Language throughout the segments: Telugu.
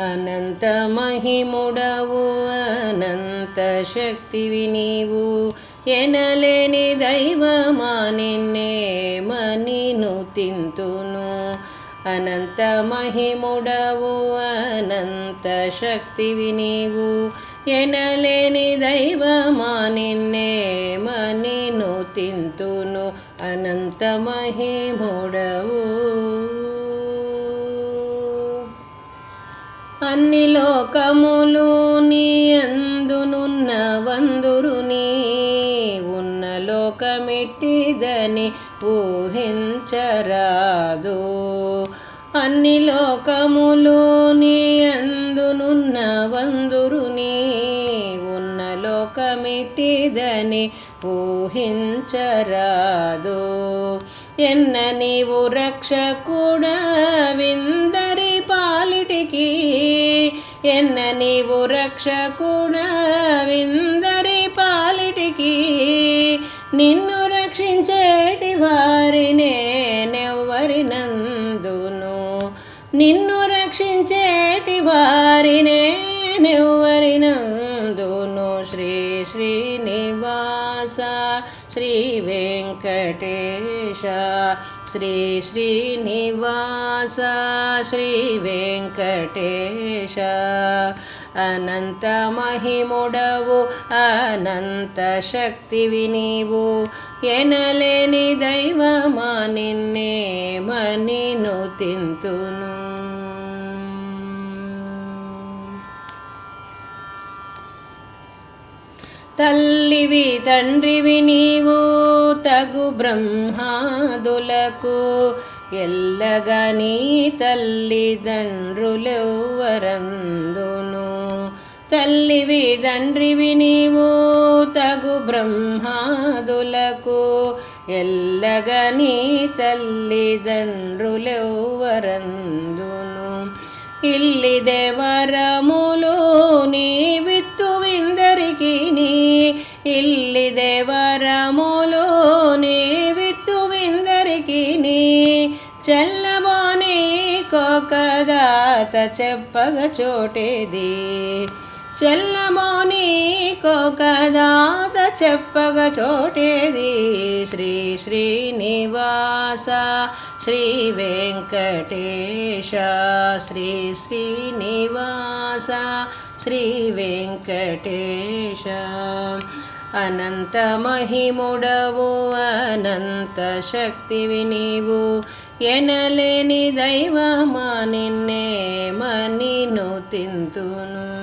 అనంత మహిముడవు అనంత శక్తివి నీవు ఎనలేని దైవమా నిన్నే మనిను తింతును. అనంత మహిముడవు అనంత శక్తివి నీవు ఎనలేని దైవమా నిన్నే మనిను తింతును. అనంత మహిముడవు. అన్ని లోకములు నీ అందునున్న వందురుని ఉన్న లోకమిట్టిదని ఊహించరాదు. అన్ని లోకములు నీ అందునున్న వందురుని ఉన్న లోకమిట్టిదని ఊహించరాదు. ఎన్న నీవు రక్ష కూడా పాలిటికి ఎన్న నీవు రక్షకుడా విందరి పాలిటికి నిన్ను రక్షించేటి వారినే నెవ్వరి నందును నిన్ను రక్షించేటి వారినే నెవ్వరి వెంకటేశ. శ్రీ శ్రీనివాస శ్రీ వెంకటేశ. అనంత మహిముడవు అనంత శక్తివి నీవు ఎనలేని దైవమా నిన్నే మనిను తింతు తల్లివి తండ్రివి నీవు తగు బ్రహ్మాదులకు ఎల్లగా నీ తల్లిదండ్రులెవ్వరందును. తల్లివి తండ్రివి నీవు తగు బ్రహ్మాదులకు ఎల్లగా నీ తల్లిదండ్రులెవ్వరందును. ఇల్లిదే వరములు నీవి చెల్లబోని కోకదాత చెప్పగ చోటేది. చెల్లమోని కోకదాత చెప్పగ చోటేది. శ్రీ శ్రీనివాస శ్రీ వెంకటేశ శ్రీ శ్రీనివాస శ్రీ వెంకటేశ. అనంత మహిముడవు అనంత శక్తివి నీవు. ఎనలేని దైవమా నిన్నే మనిను తింతును.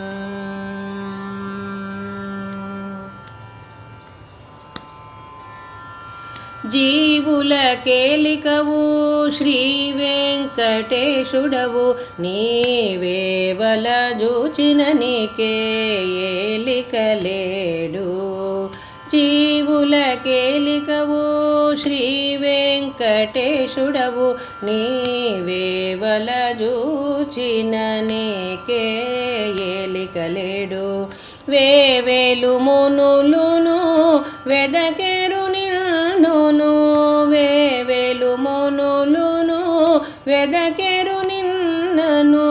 జీవుల కేలికవు శ్రీ వెంకటేశుడవు నీవేవల జూచిన నీకే ఏలికలేడు జీవుల కేలికవు వెంకటేశుడవు నీవేవల జూచిన నీకే ఏలికలేడు. వేవేలు మునులును వెదకెరు నిన్నును. వేవేలు మునులును వెదకెరు నిన్నను.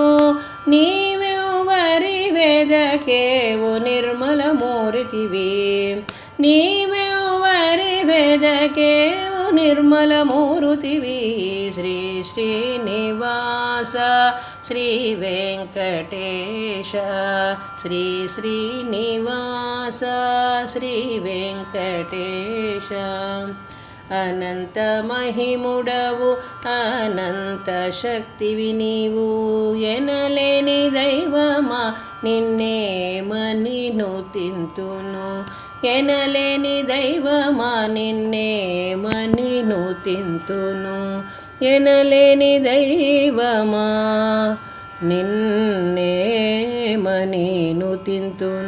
నీవెవరి వెదకేవు నిర్మల మూర్తివి నీవెవరి వెదకేవు నిర్మల మూర్తివి శ్రీ శ్రీనివాస శ్రీ వెంకటేశ. శ్రీ శ్రీనివాస శ్రీ వెంకటేశ. అనంత మహిముడవు అనంత శక్తివి నీవు. ఎనలేని దైవమా నిన్నే మనిను తింతును. ఎనలేని దైవమా నిన్నే మనిను తింతును. ఎనలేని దైవమా నిన్నే మనిను తింతును.